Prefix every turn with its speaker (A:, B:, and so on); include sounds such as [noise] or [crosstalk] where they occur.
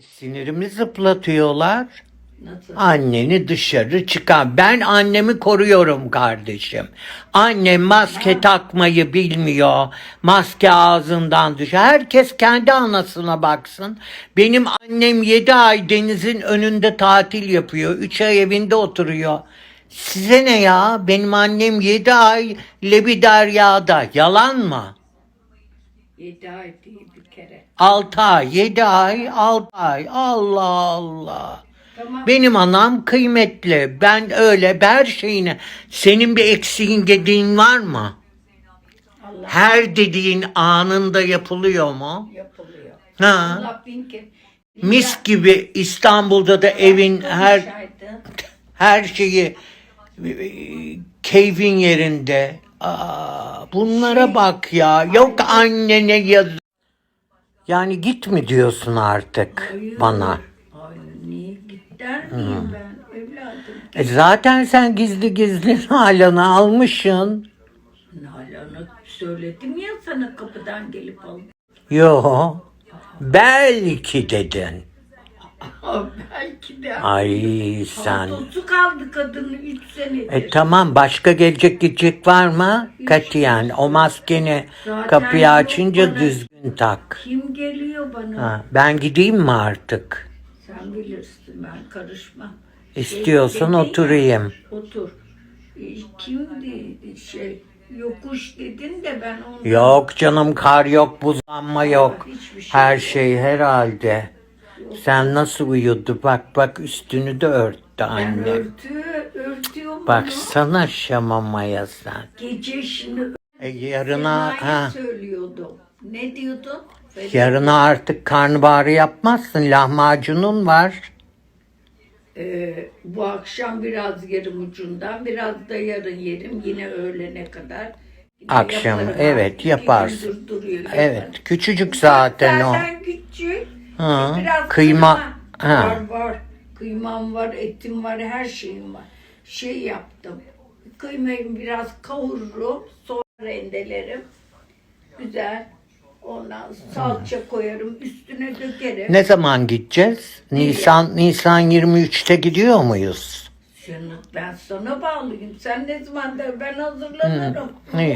A: Sinirimi zıplatıyorlar.
B: Nasıl?
A: Anneni dışarı çıkar. Ben annemi koruyorum kardeşim. Annem maske takmayı bilmiyor. Maske ağzından düşüyor. Herkes kendi anasına baksın. Benim annem 7 ay denizin önünde tatil yapıyor. 3 ay evinde oturuyor. Size ne ya? Benim annem 7 ay Lebiderya'da. Yalan mı?
B: Yedi ay değil bir kere.
A: 6 ay, 7 ay, 6 ay. Allah Allah.
B: Tamam.
A: Benim anam kıymetli. Ben öyle her şeyine. Senin bir eksiğin dediğin var mı?
B: Allah
A: Her dediğin anında yapılıyor mu?
B: yapılıyor.
A: Ha.
B: Allah bin kere.
A: Mis gibi İstanbul'da da evin her her şeyi e, keyfin yerinde. Aa, bunlara bak ya. Yok annene yaz. Yani git mi diyorsun artık
B: Hayır.
A: bana?
B: Ay niye git der miyim ben evladım?
A: E zaten sen gizli gizli [laughs] Nalan'ı almışsın.
B: Nalan'ı söyledim ya sana kapıdan gelip al.
A: Yo. Belki dedin. [laughs]
B: Belki de.
A: Ay sen.
B: Paltosu kaldı kadının 3 senedir.
A: E tamam başka gelecek gidecek var mı? Katiyen o maskeni
B: Zaten
A: kapıyı
B: yok
A: açınca
B: bana.
A: düzgün tak.
B: Kim geliyor bana?
A: Ha, ben gideyim mi artık?
B: Sen bilirsin ben karışmam.
A: İstiyorsan
B: dedin ya,
A: oturayım.
B: Otur. E, Kimdi şey yokuş dedin de ben onu
A: Yok canım kar yok buzlanma yok.
B: Hiçbir şey
A: Her
B: yok.
A: şey herhalde. Sen nasıl uyudu? Bak bak üstünü de örttü
B: Ben
A: anne.
B: örtü, örtüyor mu?
A: Baksana şamamaya sen.
B: Gece şimdi
A: E, yarına ha,
B: söylüyordum. Ne diyordun? Feda-
A: yarına artık karnabaharı yapmazsın. Lahmacunun var.
B: Ee, bu akşam biraz yerim ucundan, biraz da yarın yerim. Yine öğlene kadar. Yine
A: Akşam,
B: yaparım
A: evet,
B: artık. İki
A: yaparsın.
B: gündür duruyor,
A: Evet, küçücük zaten o.
B: Zaten küçük.
A: Hı,
B: Biraz
A: kıyma,
B: kıyma
A: ha.
B: var var. Kıymam var, etim var, her şeyim var. Şey yaptım. Kıymayı biraz kavururum, sonra rendelerim. Güzel. Ondan salça koyarım, üstüne dökerim.
A: Ne zaman gideceğiz? Nisan Nisan 23'te gidiyor muyuz?
B: Şunu ben sana bağlıyım. Sen ne zaman der ben hazırlanırım.
A: İyi.